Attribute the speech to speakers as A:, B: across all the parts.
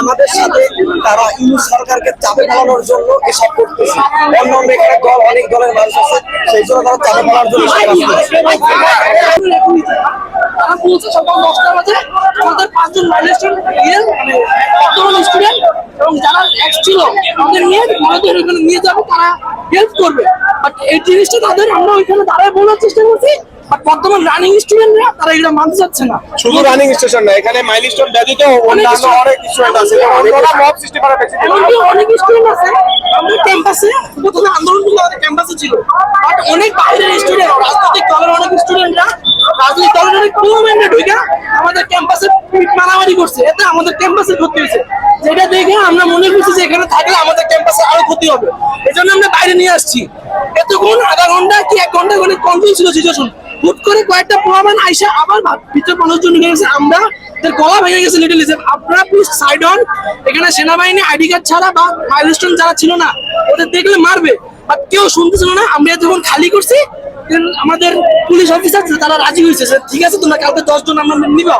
A: আমাদের সাথে তারা ইউনুস সরকারকে চাপে ফেলানোর জন্য এসব করতেছে। অন্য অন্য এখানে দল, অনেক দলের মানুষ আছে, সেই জন্য তারা চাপে ফেলার জন্য
B: তারা বাজে আমাদের পাঁচজন ইয়ে মানে এবং যারা নিয়ে নিয়ে যাবে, তারা হেল্প করবে। এই জিনিসটা তাদের আমরা ওইখানে দাঁড়ায় বলার চেষ্টা করছি। বাট বর্তমান রানিং স্টুডেন্টরা তারা এটা মানতে চাচ্ছে না।
C: শুধু রানিং স্টেশন না এখানে মাইলস্টোন ব্যতীত অন্যান্য অনেক স্টুডেন্ট আছে। মব সৃষ্টি করার বেশি
B: অনেক স্টুডেন্ট আছে আমাদের ক্যাম্পাসে প্রথমে আন্দোলন আমাদের ক্যাম্পাসে ছিল। বাট অনেক বাইরের স্টুডেন্ট রাজনৈতিক দলের অনেক স্টুডেন্টরা রাজনৈতিক দলের অনেক ঢুকে আমাদের ক্যাম্পাসে মারামারি করছে। এতে আমাদের ক্যাম্পাসে ক্ষতি হয়েছে। যেটা দেখে আমরা মনে করছি যে এখানে থাকলে আমাদের ক্যাম্পাসে আরও ক্ষতি হবে। এই জন্য আমরা বাইরে নিয়ে আসছি। এতক্ষণ আধা ঘণ্টা কি এক ঘণ্টা কন্ট্রোল ছিল? সিচুয়েশন হুট করে কয়েকটা প্রমাণ আইসা আবার ভিতর মানুষজন নিয়ে গেছে। আমরা তার গলা ভেঙে গেছে লিটল ইসে আপনারা প্লিজ সাইড অন এখানে সেনাবাহিনী আইডি কার্ড ছাড়া বা মাইলস্টোন যারা ছিল না, ওদের দেখলে মারবে। আর কেউ শুনতেছিল না, আমরা যখন খালি করছি আমাদের পুলিশ অফিসার তারা রাজি হয়েছে ঠিক আছে, তোমরা কালকে দশজন আমরা নিবা।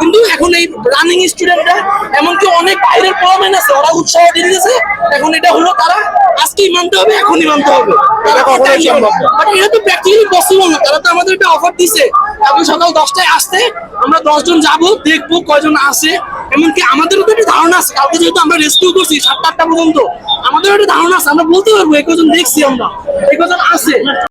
B: কিন্তু এখন এই রানিং স্টুডেন্টরা এমনকি অনেক বাইরের প্রবলেম আছে ওরা উৎসাহ দিয়ে দিয়েছে এখন এটা হলো তারা আজকেই মানতে হবে এখনই মানতে হবে।
C: এটা কখনোই সম্ভব
B: বাট এটা তো প্র্যাকটিক্যালি পসিবল না তারা তো আমাদের একটা অফার দিছে সকাল দশটায় আসতে আমরা দশজন যাব দেখব কয়জন আসে এমনকি আমাদেরও তো একটা ধারণা আছে কালকে যেহেতু আমরা রেস্কিউ করছি সাতটা আটটা পর্যন্ত আমাদেরও একটা ধারণা আছে আমরা বলতে পারব এই কজন দেখছি আমরা এই কজন আছে।